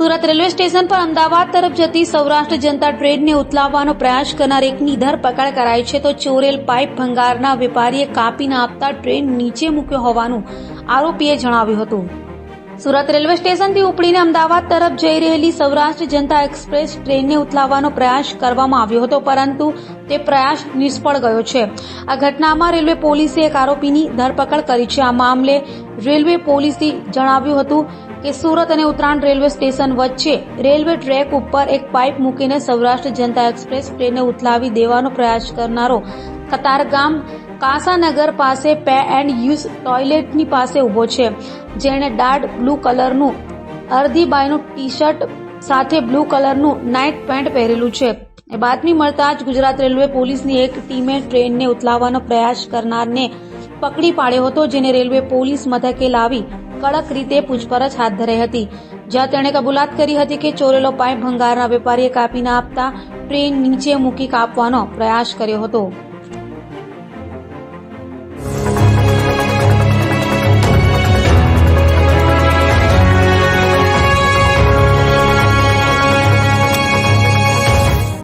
Railway station પર અમદાવાદ તરફ જતી સૌરાષ્ટ્ર જનતા ટ્રેનને ઉથલાવવાનો પ્રયાસ કરનાર એકની ધરપકડ કરાઈ છે તો ચોરેલ પાઇપ ભંગારના વેપારીએ કાપીને આપતા ટ્રેન નીચે મૂક્યો હોવાનું આરોપીએ જણાવ્યું હતું. સુરત રેલવે સ્ટેશનથી ઉપડીને અમદાવાદ તરફ જઈ રહેલી સૌરાષ્ટ્ર જનતા એક્સપ્રેસ ટ્રેનને ઉથલાવવાનો પ્રયાસ કરવામાં આવ્યો હતો, પરંતુ તે પ્રયાસ નિષ્ફળ ગયો છે. આ ઘટનામાં રેલવે પોલીસે એક આરોપીની ધરપકડ કરી છે. આ મામલે રેલવે પોલીસે જણાવ્યું હતું કે સુરત અને ઉત્તરાયણ રેલવે સ્ટેશન વચ્ચે રેલવે ટ્રેક ઉપર એક પાઇપ મૂકીને સૌરાષ્ટ્ર જનતા એક્સપ્રેસ ટ્રેનને ઉથલાવી દેવાનો પ્રયાસ કરનારો કતારગામ કાસાનગર પાસે પે એન્ડ યુઝ ટોયલેટની પાસે ઊભો છે. જેણે ડાર્ક બ્લુ કલરનું અડધી બાયનું ટી શર્ટ સાથે બ્લુ કલરનું નાઇટ પેન્ટ પહેરેલું છે. બાતમી મળતા જ ગુજરાત રેલવે પોલીસની એક ટીમે ટ્રેનને ઉથલાવવાનો પ્રયાસ કરનારને પકડી પાડ્યો હતો, જેને રેલવે પોલીસ મથકે લાવી કડક રીતે પૂછપરછ હાથ ધરી હતી. જ્યાં તેણે કબૂલાત કરી હતી કે ચોરેલો પાઇપ ભંગારના વેપારીએ કાપીને આપતા ટ્રેન નીચે મૂકી કાપવાનો પ્રયાસ કર્યો હતો.